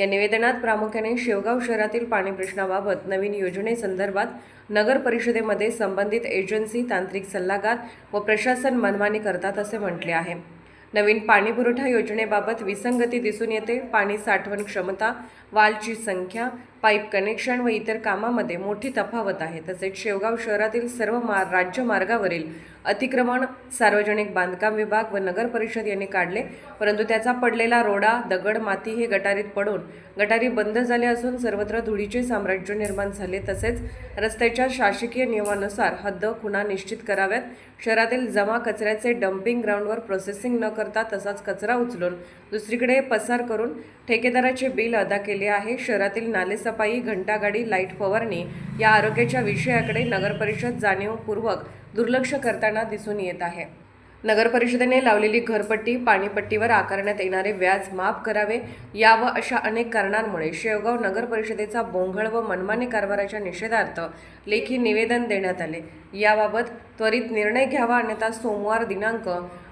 या निवेदनात प्रामुख्याने शेवगाव शहरातील पाणी प्रश्नाबाबत नवीन योजनेसंदर्भात नगर परिषदेमध्ये संबंधित एजन्सी तांत्रिक सल्लागार व प्रशासन मनमानी करतात असे म्हटले आहे. नवीन पाणी पुरवठा योजनेबाबत विसंगती दिसून येते. पाणी साठवण क्षमता वालची संख्या पाईप कनेक्शन व इतर कामामध्ये मोठी तफावत आहे. तसेच शेवगाव शहरातील सर्व मा राज्य मार्गावरील अतिक्रमण सार्वजनिक बांधकाम विभाग व नगर परिषद यांनी काढले. परंतु त्याचा पडलेला रोडा दगड माती हे गटारीत पडून गटारी बंद झाले असून सर्वत्र धुळीचे साम्राज्य निर्माण झाले. तसेच रस्त्याच्या शासकीय नियमानुसार हद्द खुणा निश्चित कराव्यात. शहरातील जमा कचऱ्याचे डम्पिंग ग्राउंडवर प्रोसेसिंग न करता तसाच कचरा उचलून दुसरीकडे पसार करून ठेकेदाराचे बिल अदा केले आहे. शहरातील नाले साफसफाई घंटागाडी लाइट फवारणी या आरोग्याच्या विषयाकडे नगरपरिषद जाणीवपूर्वक दुर्लक्ष करताना दिसून येत आहे. नगरपरिषदेने लावलेली घरपट्टी पाणीपट्टीवर आकारण्यात येणारे व्याज माफ करावे या व अशा अनेक कारणांमुळे शेवगाव नगर परिषदेचा बोंघळ व मनमानी कारभाराच्या निषेधार्थ लेखी निवेदन देण्यात आले. याबाबत त्वरित निर्णय घ्यावा अन्यथा सोमवार दिनांक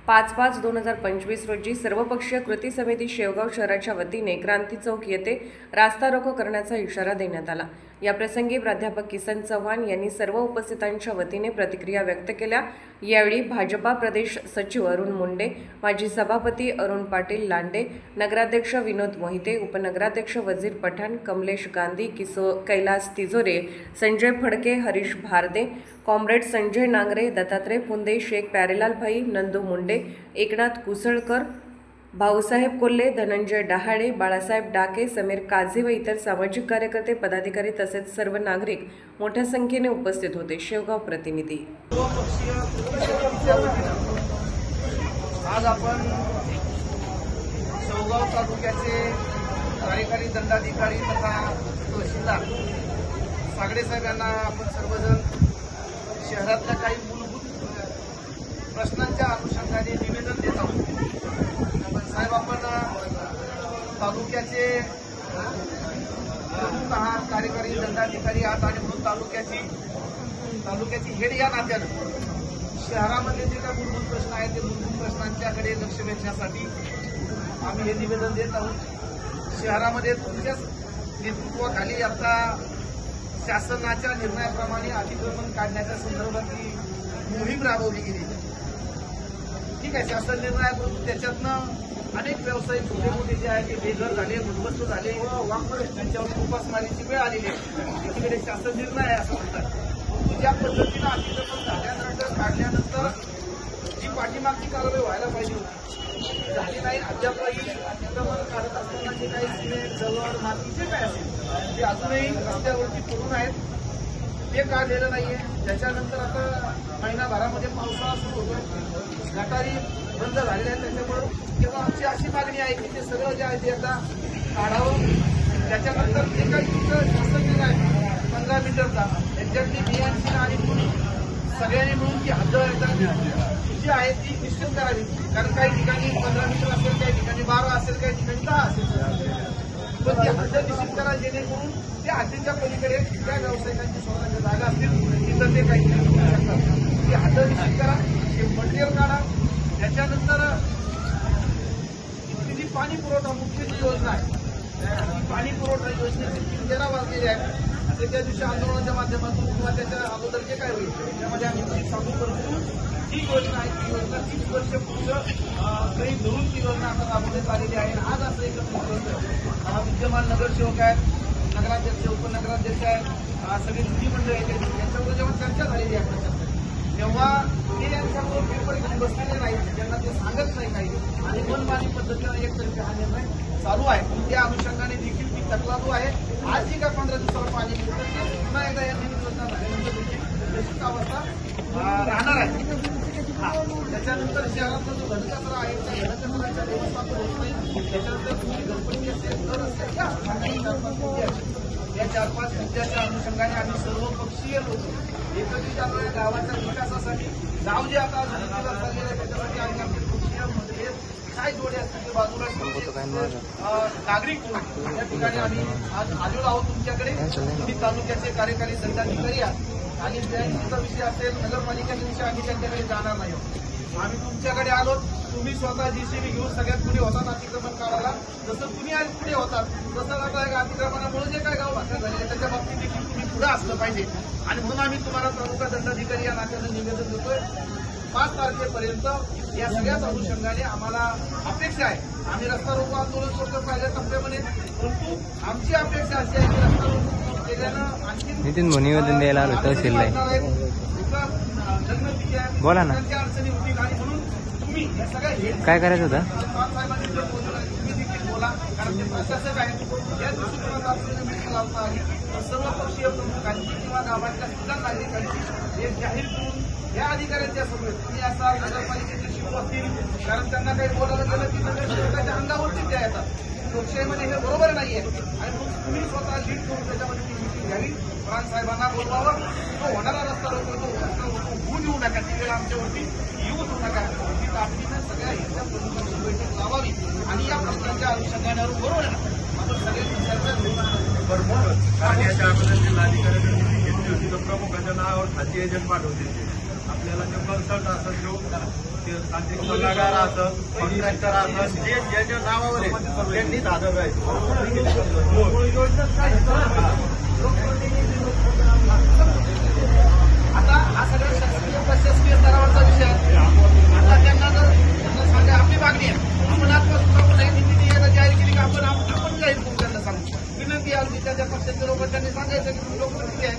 पाच पाच दोन हजार पंचवीस रोजी सर्वपक्षीय कृती समिती शेवगाव शहराच्या वतीने क्रांती चौक येथे रास्ता रोको करण्याचा इशारा देण्यात आला. याप्रसंगी प्राध्यापक किसन चव्हाण यांनी सर्व उपस्थितांच्या वतीने प्रतिक्रिया व्यक्त केल्या. यावेळी भाजपा प्रदेश सचिव अरुण मुंडे माजी सभापती अरुण पाटील लांडे नगराध्यक्ष विनोद मोहिते उपनगराध्यक्ष वजीर पठाण कमलेश गांधी किसो कैलास तिजोरे संजय फडके हरीश भारदे कॉम्रेड संजय नांगरे दत्तात्रय पुंदे शेख प्यारेलाल भाई नंदू मुंडे एकनाथ कुसळकर भाऊसाहेब कोल्हे धनंजय डहाळे बाळासाहेब डाके समीर काझी व इतर सामाजिक कार्यकर्ते पदाधिकारी तसेच सर्व नागरिक मोठ्या संख्येने उपस्थित होते. शेवगाव प्रतिनिधी. आज आपण शेवगाव तालुक्याचे कार्यकारी दंडाधिकारी तथा तहसीलदार सागडे साहेब यांना आपण सर्वजण शहरातल्या काही मूलभूत प्रश्नांच्या अनुषंगाने निवेदन देत आहोत. पण साहेब आपण तालुक्याचे प्रमुख आहात कार्यकारी दंडाधिकारी आहात आणि म्हणून तालुक्याची तालुक्याची हेड या नात्यानं शहरामध्ये जे काही मूलभूत प्रश्न आहेत ते मूलभूत प्रश्नांच्याकडे लक्ष वेधण्यासाठी आम्ही हे निवेदन देत आहोत. शहरामध्ये तुमच्याच नेतृत्वाखाली आता शासनाच्या निर्णयाप्रमाणे अतिक्रमण काढण्याच्या संदर्भात मोहीम राबवली गेली. ठीक आहे शासन निर्णय परंतु त्याच्यातनं अनेक व्यवसाय छोटे मोठे जे आहेत ते बेघर झाले उद्ध्वस्त झाले त्यांच्यावर उपासमारीची वेळ आलेली आहे. एकीकडे शासन निर्णय आहे असं म्हणतात. परंतु ज्या पद्धतीनं अतिक्रमण झाल्यानंतर काढल्यानंतर पाठीमागची कारवाई व्हायला पाहिजे होती. झाली नाही अद्यापही अतिक्रमण काढत असताना जे काही सिमेंट जवळ माती जे काय असेल ते अजूनही रस्त्यावरती पडून आहेत. ते काढलेलं नाहीये? त्याच्यानंतर आता महिनाभरामध्ये पावसाळा सुरू होतोय. गटारी बंद झालेल्या आहेत त्याच्यामुळं. तेव्हा आमची अशी मागणी आहे की ते सगळं जे आहे ते आता काढावं. त्याच्यानंतर जे काही तुमचं शासन दिलं आहे पंधरा मीटरचा एक्झॅक्टली बीएमसी आणि सगळ्यांनी मिळून ती हद्द एकदा जी आहे ती निश्चित करावी. कारण काही ठिकाणी पंधरा मीटर असेल काही ठिकाणी बारा असेल काही ठिकाणी दहा असेल. पण ती हद्द निश्चित करा जेणेकरून त्या हद्दीच्या पलीकडे त्या व्यावसायिकांची स्वतःच्या जागा असतील. तिथं ते काही शकतात. ती हद्द निश्चित करा ते मटेरियल काढा. त्याच्यानंतर जी पाणी पुरवठा मुख्य जी योजना आहे ती पाणी पुरवठा योजनेची तीन तेरा वाजलेले आहेत ते त्या दिवशी आंदोलनाच्या माध्यमातून किंवा त्याच्या अगोदर जे काय होईल त्यामध्ये आम्ही ती चालू करतो. ती योजना आहे ती योजना तीस वर्ष पुढचं काही धरून ती योजना आता राबवण्यात आलेली आहे. आज असं एकत्र विद्यमान नगरसेवक आहेत नगराध्यक्ष उपनगराध्यक्ष आहेत सगळे जुनी मंडळी आहेत. यांच्याबरोबर जेव्हा चर्चा झालेली आहे आपल्या तेव्हा ते यांच्याबरोबर पेपर घेऊन बसलेले नाहीत. त्यांना ते सांगत नाही काही. आणि मनमानी पद्धतीनं एक तरी हा निर्णय चालू आहे. त्या अनुषंगाने देखील ती तकलादू आहे. आज जी काय पंधरा दिवसाला पाणी मिळतं ते पुन्हा एकदा या नवीन योजना झाल्यानंतर तशीच अवस्था. राहणार आहे. त्याच्यानंतर शहरातला जो घनकचरा आहे त्या घनकचऱ्याच्या व्यवस्थापन होत नाही त्याच्यानंतर तुम्ही गणपती असेल घर असेल या चार पाच मुद्दे आहेत. या चार पाच मुद्द्याच्या अनुषंगाने आम्ही सर्व पक्षीय लोक एकत्रित आलो या गावाच्या विकासासाठी गाव जे आता चाललेलं आहे त्याच्यासाठी आम्ही आपले पक्षीयमध्ये काय जोडे असतील बाजूला अं, नागरिक म्हणून या ठिकाणी आम्ही आज आलेलो आहोत तुमच्याकडे. तुम्ही तालुक्याचे कार्यकारी दंडाधिकारी आहात आणि बँकेचा विषय असेल नगरपालिकेचा विषय आम्ही त्यांच्याकडे जाणार नाही. आम्ही तुमच्याकडे आलो तुम्ही स्वतः जीसीबी घेऊन सगळ्यात पुढे होतात अतिक्रमण काढायला जसं तुम्ही आज पुढे होतात तसं आता एक अतिक्रमणामुळे जे काय गाव भाषा झाले त्याच्या बाबतीत देखील तुम्ही पुढे असलं पाहिजे. आणि म्हणून आम्ही तुम्हाला तालुका दंडाधिकारी या नात्यानं निवेदन देतोय. पाच तारखेपर्यंत या सगळ्याच अनुषंगाने आम्हाला अपेक्षा आहे. आम्ही रस्ता रोको आंदोलन करतो पहिल्या टप्प्यामध्ये परंतु आमची अपेक्षा अशी आहे की रस्ता रोको केल्यानं आणखी नितीन निवेदन द्यायला आलो तहसीलला आहे. बोला ना. अडचणी आणि म्हणून तुम्ही सगळ्या काय करायचं होतं? बोला. कारण ते प्रशासक आहेत. या दृष्टिकोनात मीटिंग लावता आली. प्रमुखांची किंवा गावातल्या सुद्धा नागरिकांची हे जाहीर करून या अधिकाऱ्यांच्या समोर तुम्ही असा नगरपालिकेचे शिव असतील कारण त्यांना काही बोलायला गेलं की नगरसेवकाच्या अंगावरती त्या येतात. लोकशाहीमध्ये हे बरोबर नाहीये. आणि मग तुम्ही स्वतः लीड करून त्याच्यामध्ये ती मिटिंग घ्यावी. प्राण साहेबांना बोलवावं. तो होणारा रस्ता रोखतो तो होऊन येऊ नका. ती वेळ आमच्या येऊ देऊ नका. ही तातडीनं सगळ्या हिंदू प्रमुखांची बैठक लावावी. आणि या प्रश्नांच्या अनुषंगाने बरोबर आहे ना आपण सगळ्यांनी चर्चा घेऊन जिल्हाधिकाऱ्यांनी घेतली होती. तर प्रमुखाच्या नावावर खाती एजंट पाठवते आपल्याला ते कन्सल्ट असत जो तांत्रिक सल्लागार असत कॉन्ट्रॅक्टर असत जे ज्याच्या नावावर आहे त्यांनीच हजर आता हा सगळा शासकीय प्रशासकीय स्तरावरचा विषय आहे. आता त्यांना जर त्यांना सांगा आपली मागणी आहे. आपण आत्महत्या आपण नाही निधी यायला जाहीर केली की आपण आपण जाहीर करू त्यांना सांगू. विनंती आहे त्या त्या पक्षाच्या लोक त्यांनी सांगायचं की लोक किती आहे.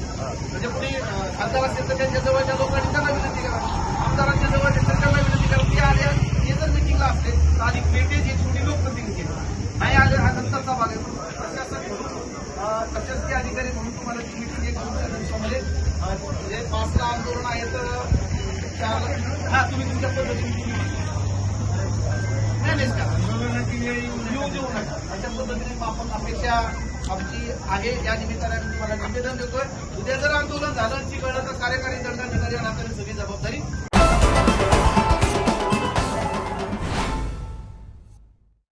म्हणजे कुणी खासदार असेल तर त्यांच्या जवळच्या लोकांनी त्यांना विनंती करा आमदारांच्या जवळ असेल तर त्यांना विनंती करा ते आले ते जर मिटिंगला असले तर आधी भेटे जी छोटी लोकप्रतिनिधी आहे. नाही आले हा नंतरचा भाग आहे प्रशासन म्हणून अं, प्रशासकीय अधिकारी म्हणून तुम्हाला एक दोन चार दिवसामध्ये अं, जे पाचला आंदोलन आहे तर चारला हा तुम्ही तुमच्या पद्धतीने मॅनेज करा येऊ देऊ नका. अशा पद्धतीने आपण अपेक्षा आमची आहे. या निमित्ताने आम्ही तुम्हाला निवेदन देतोय. उद्या जर आंदोलन झालं ती कळलं तर कार्यकारी दंडाधिकारी आणि सगळी जबाबदारी